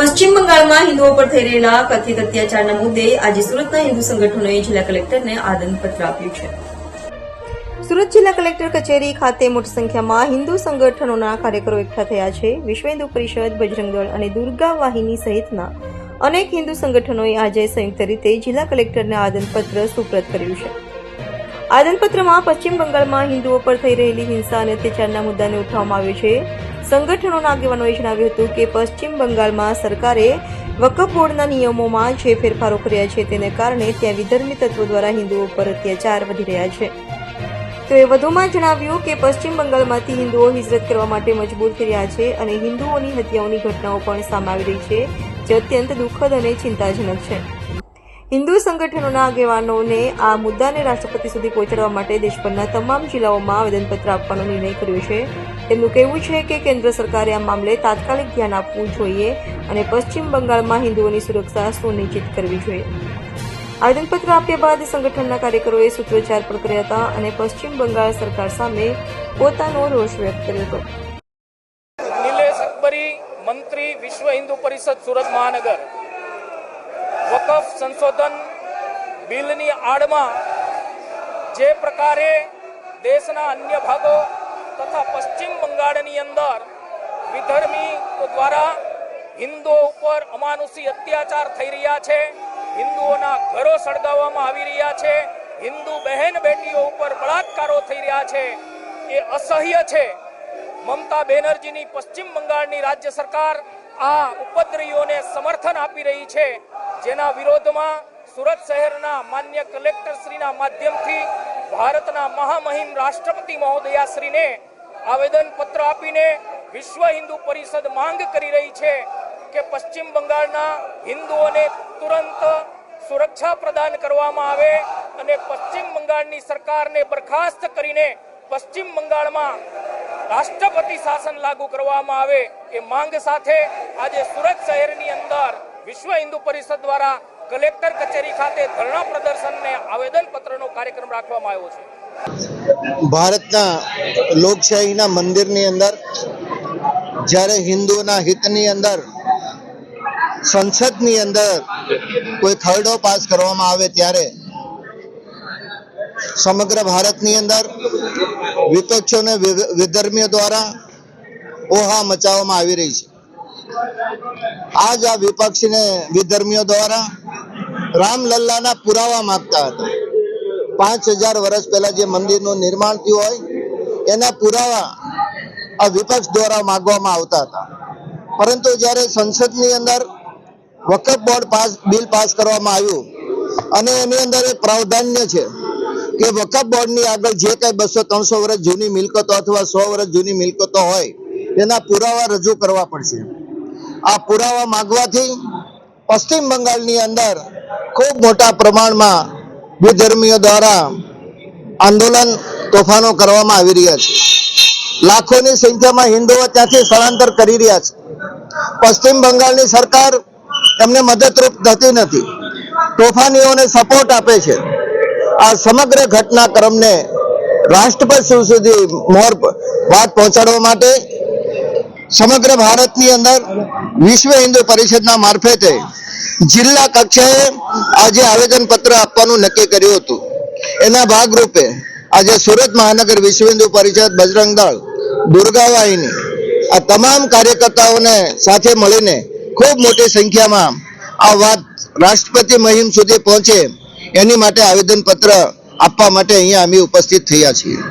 પશ્ચિમ બંગાળમાં હિન્દુઓ પર થઈ રહેલા કથિત અત્યાચારના મુદ્દે આજે સુરતના હિન્દુ સંગઠનોએ જિલ્લા કલેક્ટરને આદનપત્ર આપ્યું છે. સુરત જિલ્લા કલેક્ટર કચેરી ખાતે મોટી સંખ્યામાં હિન્દુ સંગઠનોના કાર્યકરો એકઠા થયા છે. વિશ્વ હિન્દુ પરિષદ, બજરંગ દળ અને દુર્ગા વાહિની સહિતના અનેક હિન્દુ સંગઠનોએ આજે સંયુક્ત રીતે જિલ્લા કલેક્ટરને આદનપત્ર સુપ્રત કર્યું છે. આદનપત્રમાં પશ્ચિમ બંગાળમાં હિન્દુઓ પર થઈ રહેલી હિંસા અને અત્યાચારના મુદ્દાને ઉઠાવવામાં આવ્યો છે. સંગઠનોના આગેવાનોએ જણાવ્યું હતું કે પશ્ચિમ બંગાળમાં સરકારે વકફ બોર્ડના નિયમોમાં જે ફેરફારો કર્યા છે તેને કારણે ત્યાં વિધર્મી તત્વો દ્વારા હિન્દુઓ પર અત્યાચાર વધી રહ્યા છે. તેઓએ વધુમાં જણાવ્યું કે પશ્ચિમ બંગાળમાંથી હિન્દુઓ હિજરત કરવા માટે મજબૂર થઈ રહ્યા છે અને હિન્દુઓની હત્યાઓની ઘટનાઓ પણ સામે આવી રહી છે, જે અત્યંત દુઃખદ અને ચિંતાજનક છે. હિન્દુ સંગઠનોના આગેવાનોને આ મુદ્દાને રાષ્ટ્રપતિ સુધી પહોંચાડવા માટે દેશભરના તમામ જિલ્લાઓમાં આવેદનપત્ર આપવાનો નિર્ણય કર્યો છે. તેમનું કહેવું છે કે કેન્દ્ર સરકારે આ મામલે તાત્કાલિક ધ્યાન આપવું જોઈએ અને પશ્ચિમ બંગાળમાં હિન્દુઓની સુરક્ષા સુનિશ્ચિત કરવી જોઈએ. આવેદનપત્ર આપ્યા બાદ સંગઠનના કાર્યકરોએ સૂત્રોચ્ચાર પણ કર્યા હતા અને પશ્ચિમ બંગાળ સરકાર સામે પોતાનો રોષ વ્યક્ત કર્યો હતો. મંત્રી વિશ્વ હિન્દુ પરિષદ સુરત મહાનગર. વકફ સંશોધન બિલની આડમાં જે પ્રકારે દેશના અન્ય ભાગો તથા પશ્ચિમ બંગાળની અંદર વિધર્મી દ્વારા હિન્દુઓ ઉપર અમાનુષી અત્યાચાર થઈ રહ્યા છે. હિન્દુઓના ઘરો સળગાવવામાં આવી રહ્યા છે. હિન્દુ બહેન બેટીઓ ઉપર બળાત્કારો થઈ રહ્યા છે. એ અસહ્ય છે. મમતા બેનર્જીની પશ્ચિમ બંગાળની રાજ્ય સરકાર આ ઉપદ્રવીઓને સમર્થન આપી રહી છે. જેના વિરોધમાં સુરત શહેરના માન્ય કલેક્ટરશ્રીના માધ્યમથી ભારતના મહામહિમ રાષ્ટ્રપતિ મહોદયાશ્રીને આવેદન પત્ર આપીને વિશ્વ હિન્દુ પરિષદ માંગ કરી રહી છે કે પશ્ચિમ બંગાળના હિન્દુઓને તુરંત સુરક્ષા પ્રદાન કરવામાં આવે અને પશ્ચિમ બંગાળની સરકારને બરખાસ્ત કરીને પશ્ચિમ બંગાળમાં રાષ્ટ્રપતિ શાસન લાગુ કરવામાં આવે એ માંગ સાથે આજે સુરત શહેરની અંદર વિશ્વ હિન્દુ પરિષદ દ્વારા કલેક્ટર કચેરી ખાતે ધરણા પ્રદર્શનને આવેદન પત્રનો કાર્યક્રમ રાખવામાં આવ્યો છે. ભારતના લોકશાહીના મંદિરની અંદર, જ્યારે હિન્દુઓના હિતની અંદર, સંસદની અંદર કોઈ ખરડો પાસ કરવામાં આવે ત્યારે સમગ્ર ભારતની અંદર વિપક્ષોને વિધર્મીઓ દ્વારા ઓહા મચાવવામાં આવી રહી છે. આજ આ વિપક્ષને વિધર્મીઓ દ્વારા રામલલ્લાના પુરાવા માંગતા હતા. પાંચ હજાર વર્ષ પહેલા જે મંદિરનું નિર્માણ થયું હોય, એના પુરાવા આ વિપક્ષ દ્વારા માંગવામાં આવતા હતા. પરંતુ જ્યારે સંસદની અંદર Waqf board pass, bill pass કરવામાં આવ્યું, અને એની અંદર એક પ્રાવધાન્ય છે કે વકફ બોર્ડની આગળ જે કઈ બસો, ત્રણસો વર્ષ જૂની મિલકતો અથવા સો વર્ષ જૂની મિલકતો હોય તેના પુરાવા રજૂ કરવા પડશે. આ પુરાવા માગવાથી પશ્ચિમ બંગાળની અંદર ખૂબ મોટા પ્રમાણમાં વિધર્મીઓ દ્વારા આંદોલન તોફાનો કરવામાં આવી રહ્યા છે. લાખોની સંખ્યામાં હિન્દુઓ ત્યાંથી સ્થળાંતર કરી રહ્યા છે. પશ્ચિમ બંગાળની સરકાર એમને મદદરૂપ થતી નથી. તોફાનીઓને સપોર્ટ આપે છે. આ સમગ્ર ઘટનાક્રમને રાષ્ટ્રપતિ સુધી મોર વાત પહોંચાડવા માટે સમગ્ર ભારતની અંદર વિશ્વ હિન્દુ પરિષદના મારફતે જિલ્લા કક્ષાએ આજે આવેદન પત્ર આપવાનું નક્કી કર્યું હતું. એના ભાગરૂપે આજે સુરત મહાનગર વિશ્વ હિન્દુ પરિષદ બજરંગ દળ, દુર્ગાવાહિની, આ તમામ કાર્યકર્તાઓને સાથે મળીને ખૂબ મોટી સંખ્યામાં આ વાત રાષ્ટ્રપતિ મહિમ સુધી પહોંચે એની માટે આવેદન પત્ર આપવા માટે અહીંયા અમે ઉપસ્થિત થયા છીએ.